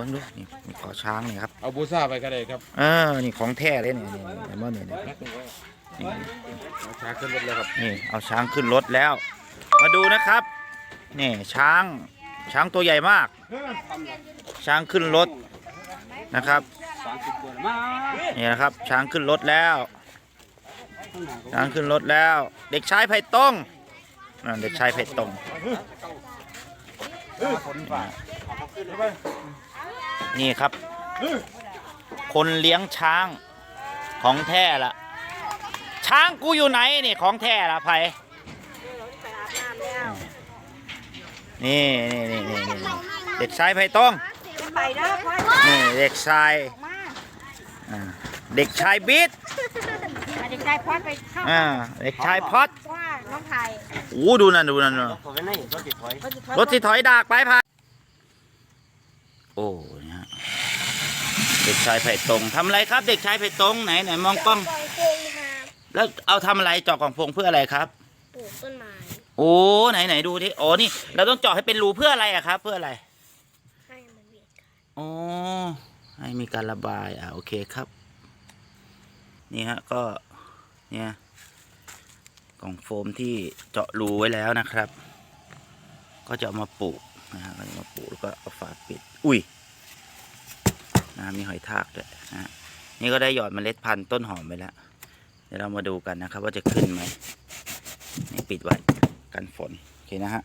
บิ้งดูนี่นี่ขอช้างนี่ครับเอาบูซ่าไปก็ได้ครับเออนี่ของแท้เลยนี่นี่เห็นบ่นี่นี่นี่เอาช้างขึ้นรถเลยครับนี่เอาช้างขึ้นรถแล้ว มาดูนะครับนี่ช้างช้างตัวใหญ่มาก ช้างขึ้นรถนะครับนี่นะครับ ช้างขึ้นรถแล้ว ช้างขึ้นรถแล้ว เด็กชายไผ่ตรงนั่นเด็กชายไผ่ตรง นี่ครับ คนเลี้ยงช้างของแท้ละช้างกูอยู่ไหนนี่ของแท้ละไผ่นี่นี่นี่นี่นี่เด็กชายไผ่ตรงไปเด้อพ่อนี่เด็กชายมาอ่าเด็กชายบิ๊ดอาจจะได้พ่อไปเข้าอ่าเด็กชายพอดว่า น้องไผ่โอ้ดูนั่นดูนั่นดูเขาจะถอยรถที่ถอยดากไปพายโอ้เนี่ยฮะเด็กชายไผ่ตรงทำอะไรครับ เด็กชายไผ่ตรงไหนไหนมองกล้องกองพงครับแล้วเอาทำอะไรเจาะกล่องพงเพื่ออะไรครับ ปลูกต้นไม้โอ้ไหนไหนดูที่โอ้นี่ เราต้องเจาะให้เป็นรูเพื่ออะไรอะครับ เพื่ออะไรให้มันเวียนกันโอ้ให้มีการระบายอะโอเคครับ นี่ฮะก็เนี่ย กล่องโฟมที่เจาะรูไว้แล้วนะครับ ก็จะเอามาปลูกนะฮะก็จะมาปลูกแล้วก็เอาฝาปิด อุ้ยนะมีหอยทากด้วยนะฮะนี่ก็ได้หยอดเมล็ดพันธุ์ต้นหอมไปแล้ว เดี๋ยวเรามาดูกันนะครับ ว่าจะขึ้นไหมนี่ปิดไว้กันฝน โอเคนะฮะ